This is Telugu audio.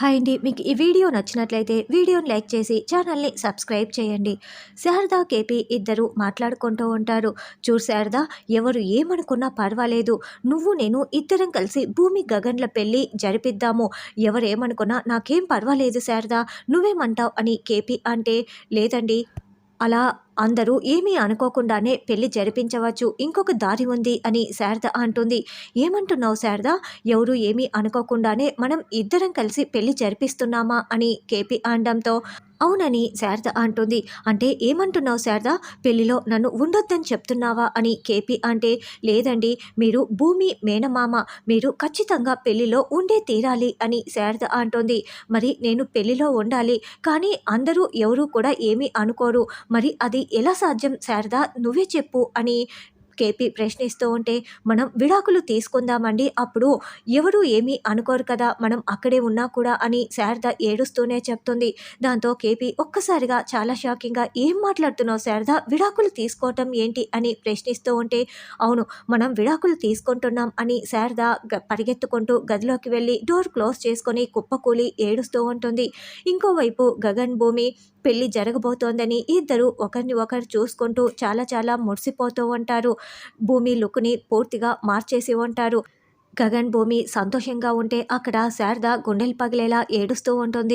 హాయ్ అండి. మీకు ఈ వీడియో నచ్చినట్లయితే వీడియోని లైక్ చేసి ఛానల్ని సబ్స్క్రైబ్ చేయండి. శారదా కేపీ ఇద్దరు మాట్లాడుకుంటూ ఉంటారు. చూడు శారదా ఎవరు ఏమనుకున్నా పర్వాలేదు. నువ్వు నేను ఇద్దరం కలిసి భూమి గగన్ల పెళ్ళి జరిపిద్దాము. ఎవరేమనుకున్నా నాకేం పర్వాలేదు శారదా. నువ్వేమంటావు అని కేపీ అంటే లేదండి. అలా అందరూ ఏమీ అనుకోకుండానే పెళ్ళి జరిపించవచ్చు ఇంకొక దారి ఉంది అని శారద అంటుంది. ఏమంటున్నావు శారద? ఎవరు ఏమీ అనుకోకుండానే మనం ఇద్దరం కలిసి పెళ్ళి జరిపిస్తున్నామా అని కేపీ అనడంతో అవునని శారద అంటుంది. అంటే ఏమంటున్నావు శారద? పెళ్ళిలో నన్ను ఉండొద్దని చెప్తున్నావా అని కేపీ అంటే లేదండి మీరు భూమి మేనమామ మీరు ఖచ్చితంగా పెళ్ళిలో ఉండే తీరాలి అని శారద అంటుంది. మరి నేను పెళ్ళిలో ఉండాలి కానీ అందరూ ఎవరూ కూడా ఏమీ అనుకోరు. మరి అది ఎలా సాధ్యం శారదా? నువ్వే చెప్పు అని కేపీ ప్రశ్నిస్తూ ఉంటే మనం విడాకులు తీసుకుందామండి అప్పుడు ఎవరు ఏమీ అనుకోరు కదా మనం అక్కడే ఉన్నా కూడా అని శారద ఏడుస్తూనే చెప్తుంది. దాంతో కేపీ ఒక్కసారిగా చాలా షాకింగ్గా ఏం మాట్లాడుతున్నావు శారద? విడాకులు తీసుకోవటం ఏంటి? అని ప్రశ్నిస్తూ ఉంటే అవును మనం విడాకులు తీసుకుంటున్నాం అని శారద పరిగెత్తుకుంటూ గదిలోకి వెళ్ళి డోర్ క్లోజ్ చేసుకొని కుప్పకూలి ఏడుస్తూ ఉంటుంది. ఇంకోవైపు గగన్ భూమి పెళ్ళి జరగబోతోందని ఇద్దరు ఒకరిని ఒకరు చూసుకుంటూ చాలా చాలా మురిసిపోతూ ఉంటారు. భూమి లుక్ని పూర్తిగా మార్చేసి ఉంటారు గగన్ భూమి సంతోషంగా ఉంటే అక్కడ శారద గుండెలు పగిలేలా ఏడుస్తూ ఉంటుంది.